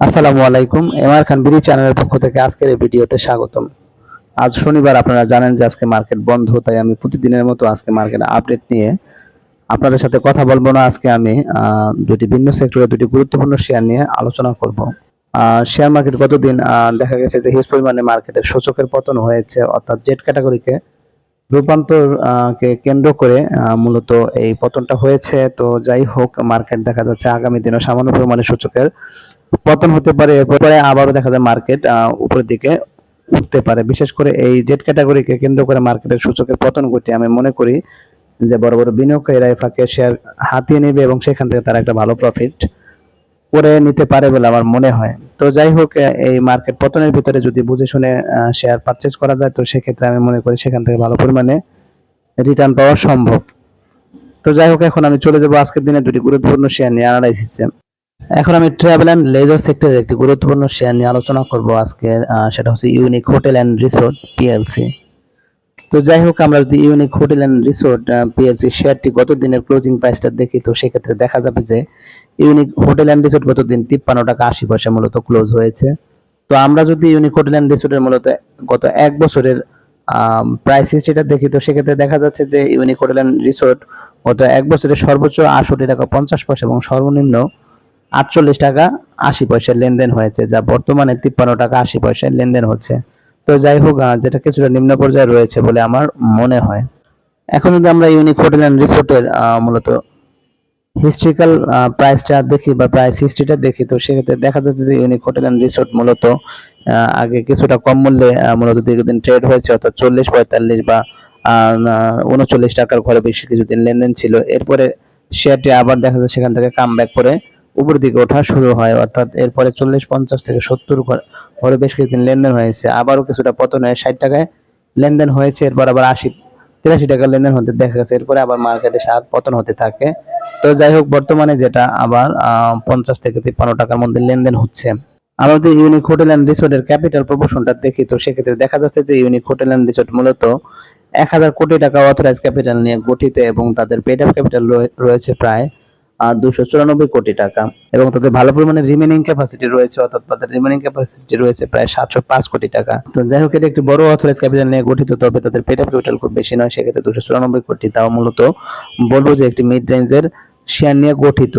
আসসালামু আলাইকুম এমআর খান বিডি চ্যানেলের পক্ষ থেকে আজকের এই ভিডিওতে স্বাগতম। আজ শনিবার আপনারা জানেন যে আজকে মার্কেট বন্ধ, তাই আমি প্রতিদিনের মতো আজকে মার্কেট আপডেট নিয়ে আপনাদের সাথে কথা বলব না। আজকে আমি দুটি ভিন্ন সেক্টরে দুটি গুরুত্বপূর্ণ শেয়ার নিয়ে আলোচনা করব। শেয়ার মার্কেট গতদিন দেখা গেছে যে হিউজ পরিমাণে মার্কেটের সূচকের পতন হয়েছে, অর্থাৎ জেড ক্যাটাগরিকে রূপান্তর কে কেন্দ্র করে মূলত এই পতনটা হয়েছে। তো যাই হোক মার্কেট দেখা যাচ্ছে আগামী দিনে সামান্য পরিমাণে সূচকের পতন হতে পারে, এরপরে আবারও দেখা যায় মার্কেট উপরের দিকে উঠতে পারে। বিশেষ করে এই জেড ক্যাটাগরিকে কেন্দ্র করে মার্কেটের সূচকের পতন ঘটে। আমি মনে করি যে বড় বড় বিনিয়োগকারীরা ফাঁকে শেয়ার হাতিয়ে নেবে এবং সেখান থেকে তারা একটা ভালো প্রফিট করে নিতে পারে বলে আমার মনে হয়। তো যাই হোক, এই মার্কেট পতনের ভিতরে যদি বুঝে শুনে শেয়ার পারচেজ করা যায়, তো সেক্ষেত্রে আমি মনে করি সেখান থেকে ভালো পরিমাণে রিটার্ন পাওয়া সম্ভব। তো যাই হোক, এখন আমি চলে যাব আজকের দিনে দুটি গুরুত্বপূর্ণ শেয়ার নিয়ে অ্যানালাইসিসে এখন আমি ট্রাভেল অ্যান্ড লেজার সেক্টরের একটি গুরুত্বপূর্ণ শেয়ার নিয়ে আলোচনা করব আজকে সেটা হচ্ছে unique hotel and resort PLC তো যাই হোক, আমরা যদি unique hotel and resort PLC শেয়ারটি গত দিনের ক্লোজিং প্রাইসটা দেখি, তো সেক্ষেত্রে দেখা যাবে যে ইউনিক হোটেল অ্যান্ড রিসোর্ট গত দিন তিপ্পান্ন টাকা আশি পয়সা মূলত ক্লোজ হয়েছে। তো আমরা যদি ইউনিক হোটেল অ্যান্ড রিসোর্টের মূলত গত এক বছরের প্রাইস হিস্ট্রিটা দেখি, তো সেক্ষেত্রে দেখা যাচ্ছে যে ইউনিক হোটেল অ্যান্ড রিসোর্ট গত এক বছরে সর্বোচ্চ আটষট্টি টাকা পঞ্চাশ পয়সা এবং সর্বনিম্ন আটচল্লিশ টাকা আশি পয়সার লেনদেন হয়েছে, যা বর্তমানে তিপ্পান্ন টাকা আশি পয়সার লেনদেন হচ্ছে। তো যাই হোক যেটা কিছুটা নিম্ন পর্যায়ে রয়েছে বলে আমার মনে হয়। এখন যদি আমরা ইউনিক হোটেল অ্যান্ড রিসোর্টের মূলত হিস্ট্রিক্যাল প্রাইসটা দেখি বা প্রাইস হিস্ট্রিটা দেখি, তো সেক্ষেত্রে দেখা যাচ্ছে যে ইউনিক হোটেল অ্যান্ড রিসোর্ট মূলত আগে কিছুটা কম মূল্যে মূলত দীর্ঘদিন ট্রেড হয়েছে, অর্থাৎ চল্লিশ পঁয়তাল্লিশ বা উনচল্লিশ টাকার ঘরে বেশি কিছুদিন লেনদেন ছিল। এরপরে শেয়ারটি আবার দেখা যায় সেখান থেকে কাম ব্যাক করে উপর দিকে ওঠা শুরু হয়, অর্থাৎ এরপরে চল্লিশ, পঞ্চাশ থেকে সত্তর ঘরে বেশ কিছুদিন লেনদেন হয়েছে। আবারও কিছুটা পতন হয়ে ষাট টাকায় লেনদেন হয়েছে, এরপর আবার আশি, তিরাশি টাকা লেনদেন হতে দেখা গেছে, এরপরে আবার মার্কেটে সাত পতন হতে থাকে। তো যাই হোক, বর্তমানে যেটা আবার পঞ্চাশ থেকে তিপ্পান্ন টাকার মধ্যে লেনদেন হচ্ছে। আমরা যদি ইউনিক হোটেল অ্যান্ড রিসোর্টের ক্যাপিটাল প্রপোর্শনটা দেখি, তো সেক্ষেত্রে দেখা যাচ্ছে যে ইউনিক হোটেল অ্যান্ড রিসোর্ট মূলত এক হাজার কোটি টাকা অথরাইজ ক্যাপিটাল নিয়ে গঠিত এবং তাদের পেড অফ ক্যাপিটাল রয়েছে প্রায় দুশো চুরানব্বই কোটি টাকা। এবং তাদের ভালো পরিমাণে রিমেনিং ক্যাপাসিটি রয়েছে, অর্থাৎ তাদের রিমেনিং ক্যাপাসিটি রয়েছে প্রায় সাতশো পাঁচ কোটি টাকা। তো যাই হোক, এটা একটি বড় অথরাইজ ক্যাপিটাল নিয়ে গঠিত, তবে তাদের অফ ক্যাপিটাল খুব বেশি নয়, সেক্ষেত্রে দুশো চুরানব্বই কোটি। তাও মূলত বলব যে একটি মিড রেঞ্জের শেয়ার নিয়ে গঠিত।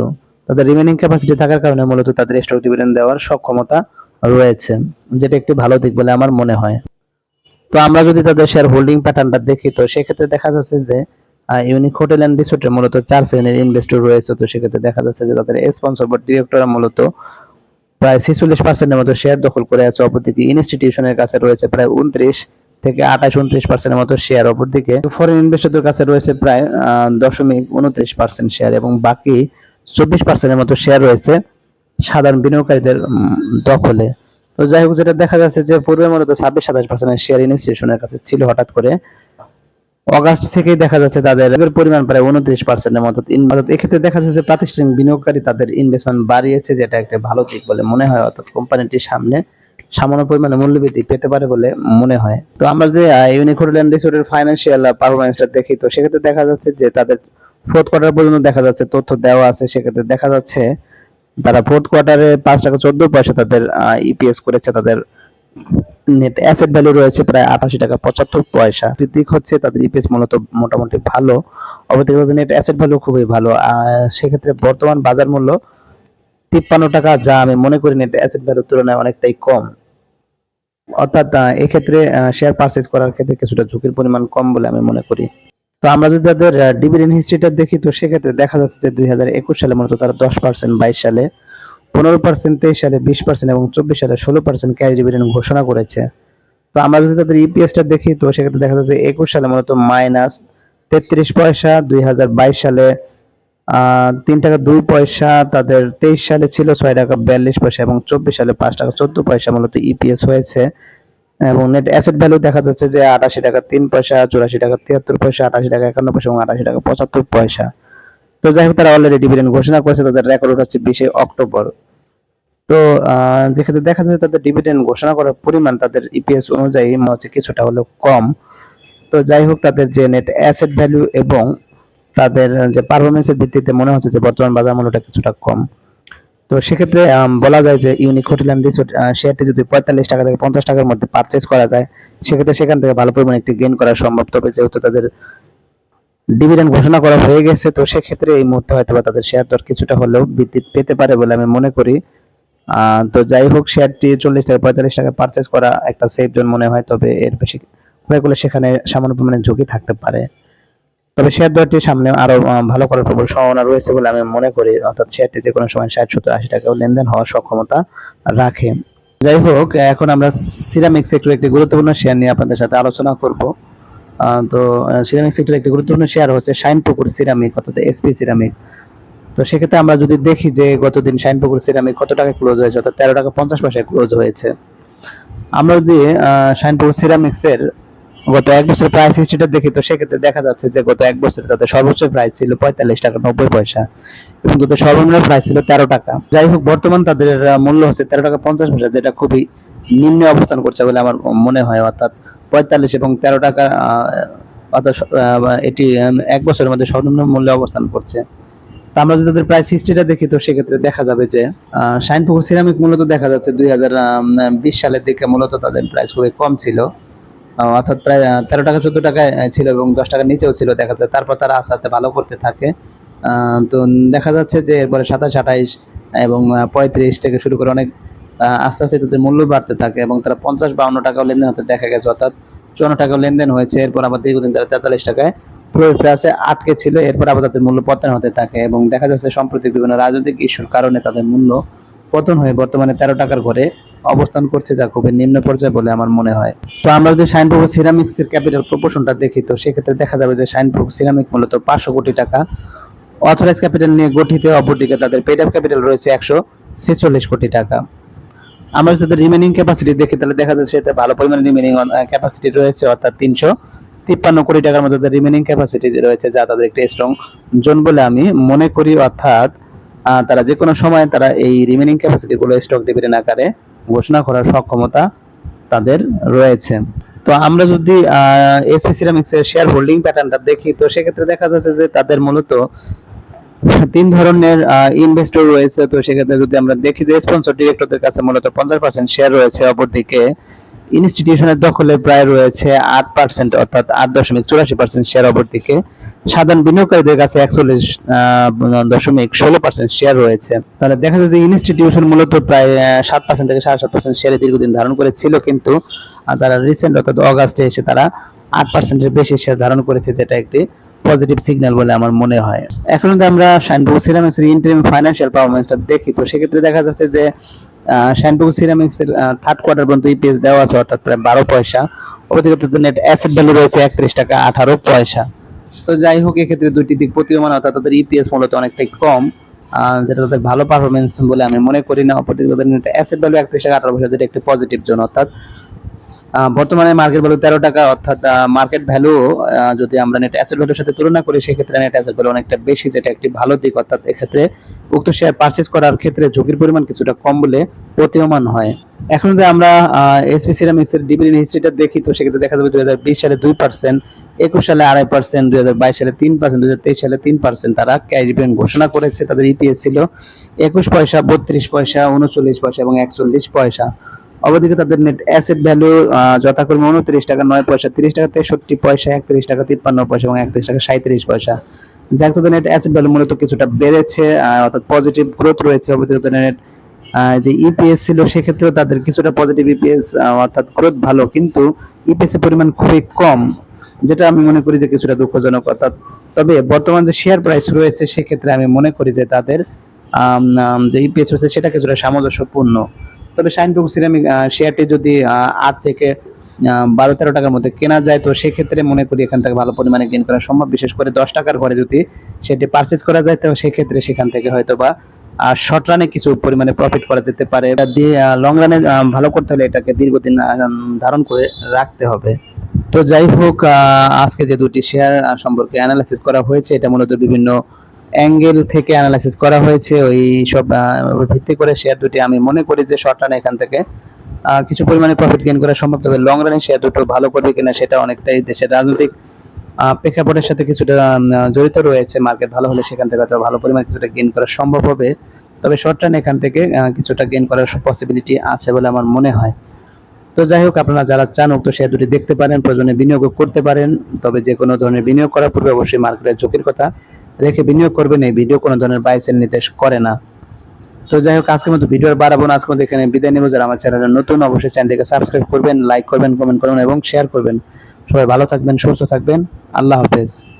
তাদের রিমেনিং ক্যাপাসিটি থাকার কারণে মূলত তাদের স্টক ডিভিডেন্ড দেওয়ার সক্ষমতা রয়েছে, যেটা একটি ভালো দিক বলে আমার মনে হয়। তো আমরা যদি তাদের শেয়ার হোল্ডিং প্যাটার্নটা দেখি, তো সেক্ষেত্রে দেখা যাচ্ছে যে ইউনিক হোটেল অ্যান্ড রিসোর্টের মূলত চার শ্রেণির ইনভেস্টর রয়েছে। তো সেক্ষেত্রে দেখা যাচ্ছে যে তাদের স্পন্সর বা ডিরেক্টররা মূলত প্রায় ছেচল্লিশ পার্সেন্টের মতো শেয়ার দখল করে আছে। অপরদিকে ইনস্টিটিউশনের কাছে রয়েছে প্রায় উনত্রিশ থেকে আঠাশ উনত্রিশ পার্সেন্টের মতো শেয়ার অপরদিকে ফরেন ইনভেস্টরদের কাছে রয়েছে প্রায় দশমিক উনত্রিশ পার্সেন্ট শেয়ার এবং বাকি চব্বিশ পার্সেন্টের মতো শেয়ার রয়েছে সাধারণ বিনিয়োগকারীদের দখলে। তো যাই হোক, যেটা দেখা যাচ্ছে যে পূর্বে মূলত ছাব্বিশ সাতাশ পার্সেন্টের শেয়ার ইনস্টিটিউশনের কাছে ছিল হঠাৎ করে। অগাস্ট থেকেই দেখা যাচ্ছে তাদের পরিমাণ প্রায় উনত্রিশ পার্সেন্টের মতো। এক্ষেত্রে দেখা যাচ্ছে প্রাতিষ্ঠানিক বিনিয়োগকারী তাদের ইনভেস্টমেন্ট বাড়িয়েছে, যেটা একটা ভালো দিক বলে মনে হয়। অর্থাৎ কোম্পানিটির সামনে সামান্য পরিমাণে মূল্যবৃদ্ধি পেতে পারে বলে মনে হয়। তো আমরা যে ইউনিক হোটেল অ্যান্ড রিসোর্টের ফাইন্যান্সিয়াল পারফরমেন্সটা দেখি, তো সেক্ষেত্রে দেখা যাচ্ছে যে তাদের ফোর্থ কোয়ার্টার পর্যন্ত দেখা যাচ্ছে তথ্য দেওয়া আছে। সেক্ষেত্রে দেখা যাচ্ছে তারা ফোর্থ কোয়ার্টারে পাঁচ টাকা চোদ্দ পয়সা তাদের ইপিএস করেছে, তাদের নেট অ্যাসেট ভ্যালু রয়েছে প্রায় আটাশি টাকা, পঁচাত্তর পয়সা। দিক হচ্ছে তাদের ইপিএস মূলত মোটামুটি ভালো। অবশ্যই তাদের নেট অ্যাসেট ভ্যালু খুবই ভালো। সেক্ষেত্রে বর্তমান বাজার মূল্য তিপ্পান্ন টাকা, যা আমি মনে করি নেট অ্যাসেট ভ্যালুর তুলনায় অনেকটাই কম। অর্থাৎ এক্ষেত্রে শেয়ার পারচেজ করার ক্ষেত্রে কিছুটা ঝুঁকির পরিমাণ কম বলে আমি মনে করি। তো আমরা যদি তাদের ডিভিডেন্ড হিস্ট্রিটা দেখি, তো সেক্ষেত্রে দেখা যাচ্ছে যে দুই হাজার একুশ সালে মূলত তারা দশ পার্সেন্ট বাইশ সালে পনেরো পার্সেন্ট তেইশ সালে বিশ পার্সেন্ট এবং চব্বিশ সালে ষোলো পার্সেন্ট ক্যাশ ডিভিডেন্ড ঘোষণা করেছে। তো আমরা যদি তাদের ইপিএসটা দেখি, তো সেক্ষেত্রে দেখা যাচ্ছে একুশ সালে মূলত মাইনাস তেত্রিশ পয়সা, দুই হাজার বাইশ সালে তিন টাকা দুই পয়সা, তাদের তেইশ সালে ছিল ছয় টাকা বিয়াল্লিশ পয়সা এবং চব্বিশ সালে পাঁচ টাকা চোদ্দ পয়সা মূলত ইপিএস হয়েছে। এবং নেট অ্যাসেট ভ্যালু দেখা যাচ্ছে যে আটাশি টাকা তিন পয়সা, চুরাশি টাকা তিয়াত্তর পয়সা, আটাশি টাকা একান্ন পয়সা এবং আটাশি টাকা পঁচাত্তর পয়সা। তো যাই হোক, তারা অলরেডি ডিভিডেন্ড ঘোষণা করেছে, তাদের রেকর্ড হচ্ছে বিশে অক্টোবর। তো যেক্ষেত্রে দেখা যাচ্ছে তাদের ডিভিডেন্ড ঘোষণা করার পরিমাণ তাদের ইপিএস অনুযায়ী মনে হচ্ছে কিছুটা হলেও কম। তো যাই হোক, তাদের যে নেট অ্যাসেট ভ্যালু এবং তাদের যে পারফরমেন্সের ভিত্তিতে মনে হচ্ছে যে বর্তমান বাজার মূল্যটা কিছুটা কম। তো সেক্ষেত্রে বলা যায় যে ইউনিক হোটেল অ্যান্ড রিসোর্ট শেয়ারটি যদি পঁয়তাল্লিশ টাকা থেকে পঞ্চাশ টাকার মধ্যে পারচেস করা যায়, সেক্ষেত্রে সেখান থেকে ভালো পরিমাণে একটি গেইন করা সম্ভব। তবে যেহেতু তাদের ডিভিডেন্ড ঘোষণা করা হয়ে গেছে, তো সেক্ষেত্রে এই মুহূর্তে হয়তো বা তাদের শেয়ার দর কিছুটা হলেও বৃদ্ধি পেতে পারে বলে আমি মনে করি। তো যাই হোক শেয়ারটি চল্লিশ থেকে পঁয়তাল্লিশ টাকা পারচেজ করা একটা সেফ জোন মনে হয়, তবে এর বেশি ক্রয় করলে সেখানে সামান্য পরিমাণে ঝুঁকি থাকতে পারে। তবে শেয়ার দরটি সামনে আরও ভালো করার প্রবল সম্ভাবনা রয়েছে বলে আমি মনে করি, অর্থাৎ শেয়ারটি যে কোনো সময় ষাট, সত্তর, আশি টাকাও লেনদেন হওয়ার সক্ষমতা রাখে। যাই হোক, এখন আমরা সিরামিক সেক্টর একটি গুরুত্বপূর্ণ শেয়ার নিয়ে আপনাদের সাথে আলোচনা করব। তো সিরামিক সেক্টর একটি গুরুত্বপূর্ণ শেয়ার হচ্ছে শাইনপুকুর সিরামিক অর্থাৎ এসপি সিরামিক তো সেক্ষেত্রে আমরা যদি দেখি যে গতদিন শাইনপুকুর সিরামিক কত টাকা ক্লোজ হয়েছে, অর্থাৎ তেরো টাকা পঞ্চাশ পয়সায় ক্লোজ হয়েছে। আমরা যদি শাইনপুকুর সিরামিক্সের গত এক বছরের প্রাইস হিস্ট্রিটা দেখি, তো সেক্ষেত্রে দেখা যাচ্ছে যে গত এক বছরে তাদের সর্বোচ্চ প্রাইস ছিল পঁয়তাল্লিশ টাকা নব্বই পয়সা এবং তাদের সর্বনিম্ন প্রাইস ছিল তেরো টাকা। যাই হোক, বর্তমান তাদের মূল্য হচ্ছে তেরো টাকা পঞ্চাশ পয়সা, যেটা খুবই নিম্নে অবস্থান করছে বলে আমার মনে হয়, অর্থাৎ পঁয়তাল্লিশ এবং তেরো টাকা অর্থাৎ এটি এক বছরের মধ্যে সর্বনিম্ন মূল্যে অবস্থান করছে। তো আমরা যদি তাদের প্রাইস হিস্ট্রিটা দেখি, তো সেক্ষেত্রে দেখা যাবে যে শাইনপুকুর সিরামিক মূলত দেখা যাচ্ছে দুই হাজার বিশ সালের দিকে মূলত তাদের প্রাইস খুবই কম ছিল। অর্থাৎ প্রায় তেরো টাকা চোদ্দ টাকায় ছিল এবং দশ টাকার নিচেও ছিল। দেখা যাচ্ছে তারপর তারা আস্তে আস্তে ভালো করতে থাকে। তো দেখা যাচ্ছে যে এরপরে সাতাশ, আঠাইশ এবং পঁয়ত্রিশ থেকে শুরু করে অনেক আস্তে আস্তে তাদের মূল্য বাড়তে থাকে এবং তারা পঞ্চাশ বাউন্ন টাকাও লেনদেন হতে দেখা গেছে, অর্থাৎ চুয়ান্ন টাকাও লেনদেন হয়েছে। এরপর আবার দীর্ঘদিন তারা তেতাল্লিশ টাকায় প্রাইসে আটকে ছিল। এরপর আবার তাদের মূল্য পতন হতে থাকে এবং দেখা যাচ্ছে সম্প্রতি বিভিন্ন রাজনৈতিক ইস্যুর কারণে তাদের মূল্য পতন হয়ে বর্তমানে তেরো টাকার ঘরে অবস্থান করছে, যা খুবই নিম্ন পর্যায়ে বলে আমার মনে হয়। তো আমরা যদি শাইনপুকুর সিরামিক্স এর ক্যাপিটাল প্রপোর্শনটা দেখি, তো সেক্ষেত্রে দেখা যাবে যে শাইনপুকুর সিরামিক মূলত পাঁচশো কোটি টাকা অথরাইজ ক্যাপিটাল নিয়ে গঠিত, অপরদিকে তাদের পেড ক্যাপিটাল রয়েছে একশো ছেচল্লিশ কোটি টাকা। আমরা যদি রিমেনিং ক্যাপাসিটি দেখি, তাহলে দেখা যাচ্ছে এতে ভালো পরিমাণে রিমেনিং ক্যাপাসিটি রয়েছে, অর্থাৎ তিনশো তিপ্পান্ন কোটি টাকার মধ্যে তাদের রিমেনিং ক্যাপাসিটি রয়েছে, যা তাদের একটি স্ট্রং জোন বলে আমি মনে করি, অর্থাৎ তারা যে কোনো সময় তারা এই রিমেনিং ক্যাপাসিটিগুলো স্টক ডিভিডেন্ড আকারে ঘোষণা করার সক্ষমতা তাদের রয়েছে। তো আমরা যদি এসপি সিরামিক্স এর শেয়ার হোল্ডিং প্যাটার্নটা দেখি, তো সেক্ষেত্রে দেখা যাচ্ছে যে তাদের মূলত তিন ধরনের ইনভেস্টর রয়েছে। তো সেক্ষেত্রে যদি আমরা দেখি যে স্পন্সর ডিরেক্টরদের কাছে মূলত পঞ্চাশ পার্সেন্ট শেয়ার রয়েছে, অপরদিকে ইনস্টিটিউশনের দখলে প্রায় রয়েছে আট পার্সেন্ট অর্থাৎ আট দশমিক চুরাশি পার্সেন্ট শেয়ার অপরদিকে সাধারণ বিনিয়োগকারীদের কাছে একচল্লিশ দশমিক ষোলো পার্সেন্ট শেয়ার রয়েছে। তাহলে দেখা যায় যে ইনস্টিটিউশন মূলত প্রায় সাত পার্সেন্ট থেকে সাড়ে সাত পার্সেন্ট শেয়ারে দীর্ঘদিন ধারণ করেছিল কিন্তু তারা রিসেন্ট অর্থাৎ অগাস্টে এসে তারা আট পার্সেন্টের বেশি শেয়ার ধারণ করেছে, যেটা একটি পজিটিভ সিগন্যাল বলে আমার মনে হয়। এখন যদি আমরা শাইনপুর সিরামিক্সের ইন্টারিম ফাইন্যান্সিয়াল পারফরমেন্সটা দেখি, তো সেক্ষেত্রে দেখা যাচ্ছে যে শাইনপুর সিরামিক্সের থার্ড কোয়ার্টার পর্যন্ত ইপিএস দেওয়া আছে, অর্থাৎ প্রায় বারো পয়সা। তাদের নেট অ্যাসেট ভ্যালু রয়েছে একত্রিশ টাকা আঠারো পয়সা। তো যাই হোক, এক্ষেত্রে দুইটি দিক প্রতীয়মান, অর্থাৎ তাদের ইপিএস মূলত অনেকটাই কম যেটা তাদের ভালো পারফরমেন্স বলে আমি মনে করি না। অপরদিকে তাদের নেট অ্যাসেট ভ্যালু একত্রিশ টাকা আঠারো পয়সা, যেটা একটি পজিটিভ জোন অর্থাৎ বর্তমানে মার্কেট ভ্যালু তেরো টাকা, অর্থাৎ মার্কেট ভ্যালু যদি আমরা নেট অ্যাসেট ভ্যালুর সাথে তুলনা করি, সেক্ষেত্রে নেট অ্যাসেট ভ্যালু অনেকটা বেশি, যেটা একটি ভালো দিক। অর্থাৎ এক্ষেত্রে উক্ত শেয়ার পারচেজ করার ক্ষেত্রে ঝুঁকির পরিমাণ কিছুটা কম বলে প্রতীয়মান হয়। এখন যদি আমরা এসপি সিরামিক্স এর হিস্ট্রিটা দেখি, তো সেক্ষেত্রে দেখা যাবে দুই হাজার বিশ সালে দুই পার্সেন্ট একুশ সালে আড়াই পার্সেন্ট দুই হাজার বাইশ সালে তিন পার্সেন্ট দুই হাজার তেইশ সালে তিন পার্সেন্ট তারা ক্যাশ ডিভিডেন্ড ঘোষণা করেছে, তাদের ইপিএস ছিল একুশ পয়সা, বত্রিশ পয়সা, উনচল্লিশ পয়সা এবং একচল্লিশ পয়সা। অবদিকে তাদের নেট অ্যাসেট ভ্যালু যথাক্রমে উনত্রিশ টাকা, নয় পয়সা, তিরিশ টাকা, তেষট্টি পয়সা, একত্রিশ টাকা, তিপ্পান্ন পয়সা এবং একত্রিশ টাকা সাঁত্রিশ পয়সা। যার তাদের নেট অ্যাসেট ভ্যালু মূলত কিছুটা বেড়েছে অর্থাৎ পজিটিভ গ্রোথ রয়েছে অবদিকে তাদের নেট যে ইপিএস ছিল সেক্ষেত্রেও তাদের কিছুটা পজিটিভ ইপিএস অর্থাৎ গ্রোথ ভালো, কিন্তু ইপিএস এর পরিমাণ খুবই কম, যেটা আমি মনে করি যে কিছুটা দুঃখজনক, অর্থাৎ তবে বর্তমান যে শেয়ার প্রাইস রয়েছে সেক্ষেত্রে আমি মনে করি যে তাদের যে ইপিএস রয়েছে সেটা কিছুটা সামঞ্জস্যপূর্ণ। তবে শাইনপুর সিরামিক শেয়ারটি যদি আট থেকে বারো, তেরো টাকার মধ্যে কেনা যায়, তো সেক্ষেত্রে মনে করি এখান থেকে ভালো পরিমাণে গেন করা সম্ভব। বিশেষ করে দশ টাকার ঘরে যদি সেটি পারচেজ করা যায়, তো সেক্ষেত্রে সেখান থেকে হয়তো বা শর্ট রানে কিছু পরিমাণে প্রফিট করা যেতে পারে। এটা দিয়ে লং রানে ভালো করতে হলে এটাকে দীর্ঘদিন ধারণ করে রাখতে হবে। তো যাই হোক আজকে যে দুটি শেয়ার সম্পর্কে অ্যানালাইসিস করা হয়েছে, এটা মূলত বিভিন্ন অ্যাঙ্গেল থেকে অ্যানালাইসিস করা হয়েছে। ওই সব ভিত্তি করে শেয়ার দুটি। আমি মনে করি যে শর্ট রানে এখান থেকে কিছু পরিমাণে প্রফিট গেইন করা সম্ভব। তবে লং রানে শেয়ার দুটো ভালো করবে কিনা সেটা অনেকটাই দেশের রাজনৈতিক প্রেক্ষাপটের সাথে কিছুটা জড়িত রয়েছে। মার্কেট ভালো হলে সেখান থেকে ভালো পরিমাণে কিছুটা গেইন করা সম্ভব হবে। তবে শর্ট টার্ন এখান থেকে কিছুটা গেইন করার পসিবিলিটি আছে বলে আমার মনে হয়। তো যাই হোক, আপনারা যারা চান উক্ত শেয়ার দুটি দেখতে পারেন, প্রয়োজনে বিনিয়োগ করতে পারেন। তবে যে কোনো ধরনের বিনিয়োগ করার পূর্বে অবশ্যই মার্কেটের ঝুঁকির কথা রেখে বিনিয়োগ করবেন এই ভিডিও কোনো ধরনের বাইসের নির্দেশ করে না। তো যাই হোক, আজকের মতো ভিডিও আর বাড়াবো না। আজকের মতো এখানে বিদায় নেব। যারা আমার চ্যানেলে নতুন, অবশ্যই চ্যানেলটিকে সাবস্ক্রাইব করবেন লাইক করবেন কমেন্ট করবেন এবং শেয়ার করবেন। সবাই ভালো থাকবেন, সুস্থ থাকবেন। আল্লাহ হাফেজ।